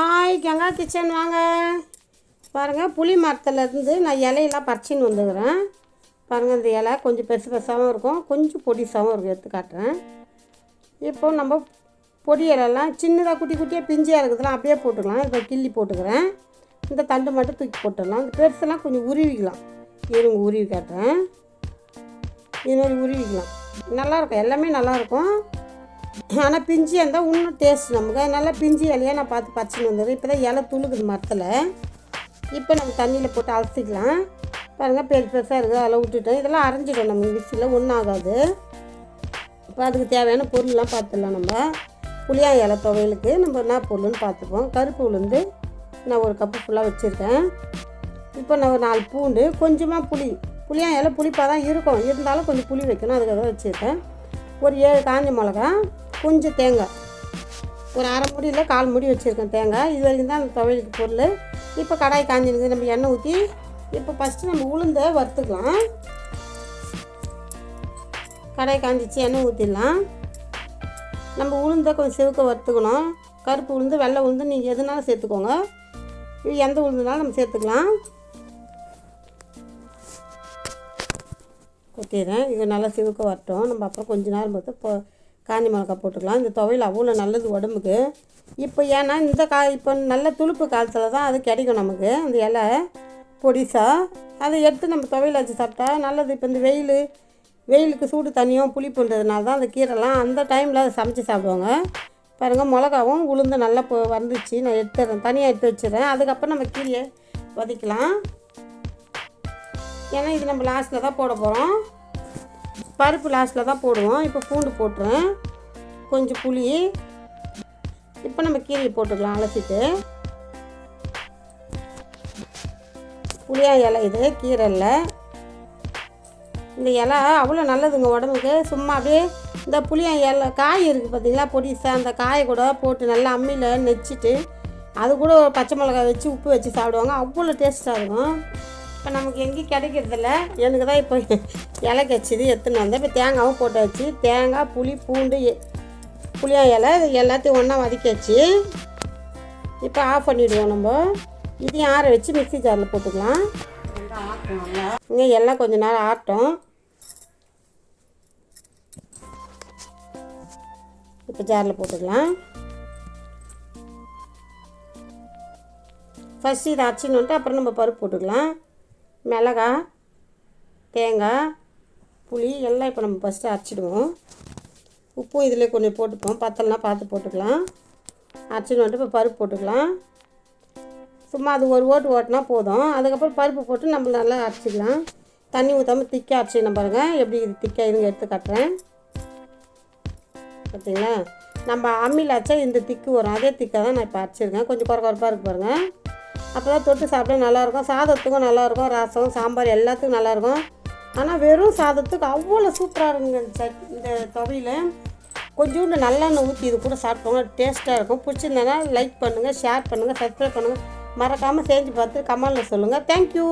Hi Ganga kitchen வாங்க. பாருங்கள் புளி மரத்துலேருந்து நான் இலையெல்லாம் பறிச்சின்னு வந்துக்கிறேன். பாருங்கள் இந்த இலை கொஞ்சம் பெருசு பெருசாகவும் இருக்கும். கொஞ்சம் பொடிசாகவும் இருக்கும் எடுத்து காட்டுறேன். இப்போ நம்ம பொடி இலையெல்லாம் சின்னதாக குட்டி குட்டியாக பிஞ்சியாக இருக்குதுலாம் அப்படியே போட்டுக்கலாம். இப்போ கிள்ளி போட்டுக்கிறேன். இந்த தண்டு மட்டும் தூக்கி போட்டுடலாம். இந்த பெருசெல்லாம் கொஞ்சம் உருவிக்கலாம். இருங்க உருவி காட்டுறேன். இது மாதிரி உருவிக்கலாம் நல்லாயிருக்கும் எல்லாமே நல்லாயிருக்கும் ஆனால் பிஞ்சி இருந்தால் இன்னும் டேஸ்ட் நமக்கு. நல்லா பிஞ்சி இலையாக நான் பார்த்து பறிச்சுன்னு வந்துடுறேன் இப்போ தான் இலை துளுக்குது மரத்தில். இப்போ நம்ம தண்ணியில் போட்டு அலசிக்கலாம். பாருங்கள் பெருசு பெருசாக இருக்குது. அதெல்லாம் விட்டுட்டோம் இதெல்லாம் அரைஞ்சிடும் நம்ம மிக்சியில் ஒன்றும் ஆகாது. இப்போ அதுக்கு தேவையான பொருள்லாம் பார்த்துடலாம் நம்ம. புளியா இலை துவையலுக்கு நம்ம என்ன பொருள்னு பார்த்துப்போம். கருப்பு உளுந்து நான் ஒரு கப்பு ஃபுல்லாக வச்சுருக்கேன். இப்போ நான் ஒரு நாலு பூண்டு கொஞ்சமாக புளி. புளியா இலை புளிப்பாக தான் இருக்கும். இருந்தாலும் கொஞ்சம் புளி வைக்கணும். அதுக்காக வச்சுருக்கேன். ஒரு ஏழு காஞ்ச மிளகா கொஞ்சம் தேங்காய். ஒரு அரை முடியில் கால் முடி வச்சுருக்கேன் தேங்காய். இது வரைக்கும் தான் அந்த துவையலுக்கு பொருள். இப்போ கடாய் காஞ்சிருக்கு நம்ம எண்ணெய் ஊற்றி இப்போ ஃபஸ்ட்டு நம்ம உளுந்தை வறுத்துக்கலாம். கடாய் காஞ்சிச்சு எண்ணெய் ஊற்றிடலாம் நம்ம உளுந்தை கொஞ்சம் செவுக்க வறுத்துக்கணும். கருப்பு உளுந்து வெள்ளை உளுந்து நீங்கள் எதுனாலும் சேர்த்துக்கோங்க. இது எந்த உளுந்துனாலும் நம்ம சேர்த்துக்கலாம். கொட்டிடுறேன். இது நல்லா சிவக்க வரட்டும். நம்ம அப்புறம் கொஞ்ச நேரம் பார்த்து இப்போ காஞ்சி மிளகா போட்டுக்கலாம். இந்த துவையல் அவ்வளோ நல்லது உடம்புக்கு. இப்போ ஏன்னா இந்த கா இப்போ நல்ல துளுப்பு காலத்தில் தான் அது கிடைக்கும் நமக்கு. அந்த இலை பொடிசா அதை எடுத்து நம்ம துவையல் வச்சு சாப்பிட்டா நல்லது. இப்போ இந்த வெயில் வெயிலுக்கு சூடு தண்ணியும் புளிப்புன்றதுனால தான் அந்த கீரைலாம் அந்த டைமில் அதை சமைச்சு சாப்பிடுவாங்க. பாருங்கள் மிளகாவும் உளுந்து நல்லா இப்போ வந்துச்சு நான் எடுத்துறேன். தனியாக எடுத்து வச்சிடுறேன். அதுக்கப்புறம் நம்ம கீரையை வதக்கலாம். ஏன்னா இது நம்ம லாஸ்ட்டில் தான் போட போகிறோம் பருப்பு லாஸ்ட்டில் தான் போடுவோம். இப்போ பூண்டு போட்டுறேன். கொஞ்சம் புளி. இப்போ நம்ம கீரையை போட்டுக்கலாம் அலசிட்டு. புளியா இலை இது கீரை இல்லை இந்த இலை அவ்வளோ நல்லதுங்க உடம்புக்கு. சும்மா அப்படியே இந்த புளியா இலை காய் இருக்குது பார்த்தீங்களா பொடிசா அந்த காயை கூட போட்டு நல்லா அம்மியில் நெச்சிட்டு அது கூட ஒரு பச்சை மிளகாய் வச்சு உப்பு வச்சு சாப்பிடுவாங்க. அவ்வளோ டேஸ்ட்டாக இருக்கும். இப்போ நமக்கு எங்கேயும் கிடைக்கிறதில்ல? எனக்கு தான் இப்போ இலை கச்சிது எடுத்துன்னு வந்தேன். இப்போ தேங்காவும் போட்டாச்சு தேங்காய் புளி பூண்டு புளியா இலை இது எல்லாத்தையும் ஒன்றா வதக்கி வச்சு இப்போ ஆஃப் பண்ணிவிடுவோம் நம்ம. இதையும் ஆற வச்சு மிக்ஸி ஜாரில் போட்டுக்கலாம். இங்கே எல்லாம் கொஞ்ச நேரம் ஆட்டும் இப்போ ஜாரில் போட்டுக்கலாம். ஃபஸ்ட்டு இதை அரைச்சின்னு வந்துட்டு அப்புறம் நம்ம பருப்பு போட்டுக்கலாம். மிளகா தேங்காய் புளி எல்லாம் இப்போ நம்ம ஃபஸ்ட்டு அரைச்சிடுவோம். உப்பும் இதில் கொஞ்சம் போட்டுப்போம். பத்தலைனா பார்த்து போட்டுக்கலாம். அரைச்சின்னு வந்துட்டு இப்போ பருப்பு போட்டுக்கலாம். சும்மா அது ஒரு ஓட்டு ஓட்டினா போதும். அதுக்கப்புறம் பருப்பு போட்டு நம்ம நல்லா அரைச்சிக்கலாம். தண்ணி ஊற்றாமல் திக்காக அரைச்சிக்கணும் பாருங்கள் எப்படி இது திக்காக இருங்க எடுத்து காட்டுறேன். பார்த்தீங்களா நம்ம அம்மியில் அரைச்சா இந்த திக்கு வரும். அதே திக்காக தான் நான் இப்போ அரைச்சிருக்கேன். கொஞ்சம் குறை குறைப்பாக இருக்கு பாருங்கள் அப்போ தான் தொட்டு சாப்பிட நல்லாயிருக்கும். சாதத்துக்கும் நல்லாயிருக்கும். ரசம் சாம்பார் எல்லாத்துக்கும் நல்லாயிருக்கும். ஆனால் வெறும் சாதத்துக்கு அவ்வளோ சூப்பராக இருக்குங்க இந்த சட் இந்த துவையில். கொஞ்சோண்டு நல்லெண்ணெய் ஊற்றி இது கூட சாப்பிட்டோங்க டேஸ்ட்டாக இருக்கும். பிடிச்சிருந்தேன்னா லைக் பண்ணுங்கள் ஷேர் பண்ணுங்கள் சப்ஸ்கிரைப் பண்ணுங்கள் மறக்காமல் செஞ்சு பார்த்து கமெண்டில் சொல்லுங்கள் தேங்க்யூ